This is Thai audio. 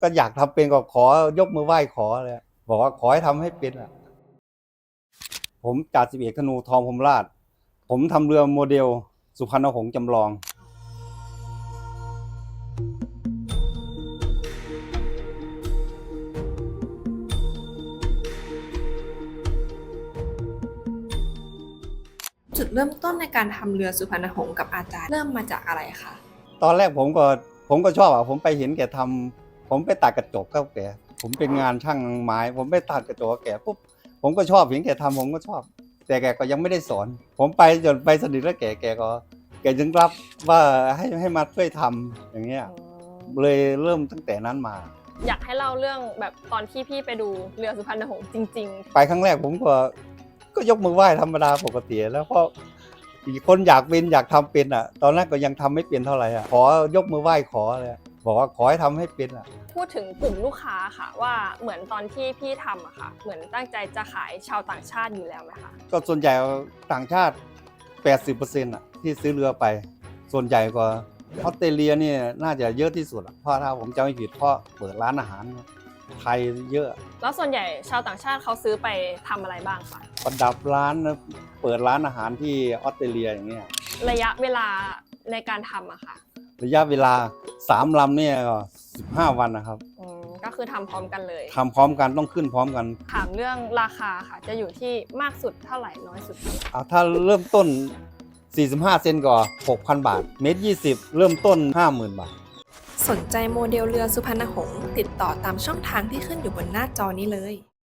ก็อยากทำเป็นก็ขอยกมือไหว้ขอเลยอะบอกว่าขอให้ทำให้เป็นอะ ผมจ่าสิบเอกธนูทองพรหมราช ผมทำเรือโมเดล สุพรรณหงษ์จำลองจุดเริ่มต้นในการทำเรือสุพรรณหงษ์กับอาจารย์เริ่มมาจากอะไรคะ ตอนแรกผมก็ผมก็ชอบอะผมไปเห็นแกทำ ผมไปตัดกระจกกับแกผมเป็นงานช่างไม้ ผมไปตัดกระจกกับแกปุ๊บผมก็ชอบเห็นแกทำผมก็ชอบ แต่แกก็ยังไม่ได้สอน ผมไปจนไปสนิทแล้วแกแกก็ แกจึงรับว่าให้ให้มาช่วยทำอย่างเงี้ยเลยเริ่มตั้งแต่นั้นมา อยากให้เล่าเรื่องแบบตอนที่พี่ไปดูเรือสุพรรณหงษ์จริงไปครั้งแรกผมก็ก็ยกมือไหว้ธรรมดาปกติแล้วเพราะอีกคนอยากเป็นอยากทำเป็นอะ ตอนแรกก็ยังทำไม่เป็นเท่าไหร่อะขอยกมือไหว้ขอเลยอะ บอกว่าขอให้ทำให้เป็นอะๆพูดถึงกลุ่มลูกค้าค่ะ ว่าเหมือนตอนที่พี่ทำอะค่ะ เหมือนตั้งใจจะขายชาวต่างชาติอยู่แล้วไหมคะก็ส่วนใหญ่ต่างชาติ 80%อะที่ซื้อเรือไป ส่วนใหญ่ก็ออสเตรเลียเนี่ยน่าจะเยอะที่สุดอะเพราะถ้าผมจำไม่ผิดเพราะเปิดร้านอาหารไทยเยอะ แล้วส่วนใหญ่ชาวต่างชาติเขาซื้อไปทำอะไรบ้างคะประดับร้านนะเปิดร้านอาหารที่ออสเตรเลียอย่างเงี้ย ระยะเวลาในการทำอะค่ะ ระยะเวลาสามลำเนี่ยก็15วันนะครับอืมก็คือทำพร้อมกันเลยทำพร้อมกันต้องขึ้นพร้อมกันถามเรื่องราคาค่ะ จะอยู่ที่มากสุดเท่าไหร่น้อยสุดเท่าไหร่เอาถ้าเริ่มต้น 45 เซนก็6,000 บาท เมตร 20 เริ่มต้น 50,000 บาท สนใจโมเดลเรือสุพรรณหงษ์ติดต่อตามช่องทางที่ขึ้นอยู่บนหน้าจอนี้เลย